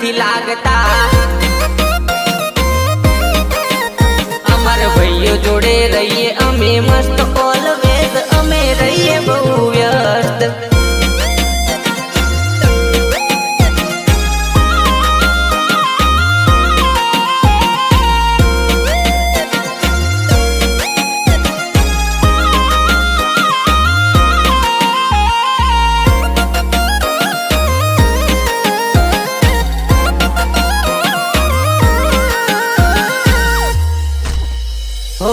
નથી લાગતા. અમારા ભાઈઓ જોડે રહીએ અમે મસ્ત હો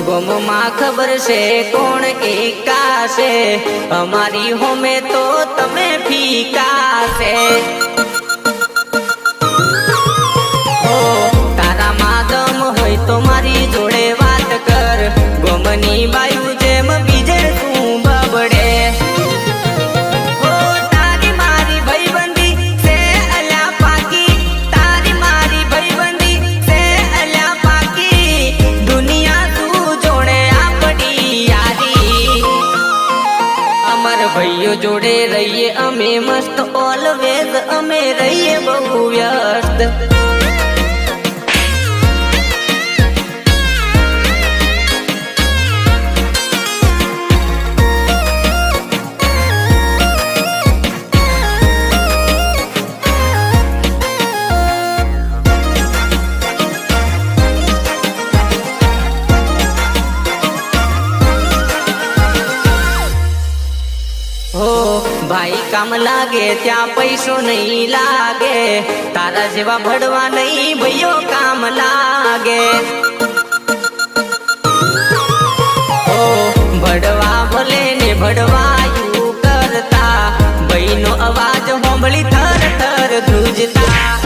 ગમમાં ખબર છે કોણ એકા છે અમારી હોમે તો તમે ફીકા છે જોડે રહીએ અમે મસ્ત ઓલવેઝ અમે ભાઈ કામ લાગે, ત્યાં પૈસો નહીં લાગે. તારા જેવા ભડવા નહીં ભાઈઓ કામ લાગે. હો ભડવા ભલે ને ભડવાયું કરતા, ભાઈનો અવાજ હોંભળી થર થર ધ્રુજતા.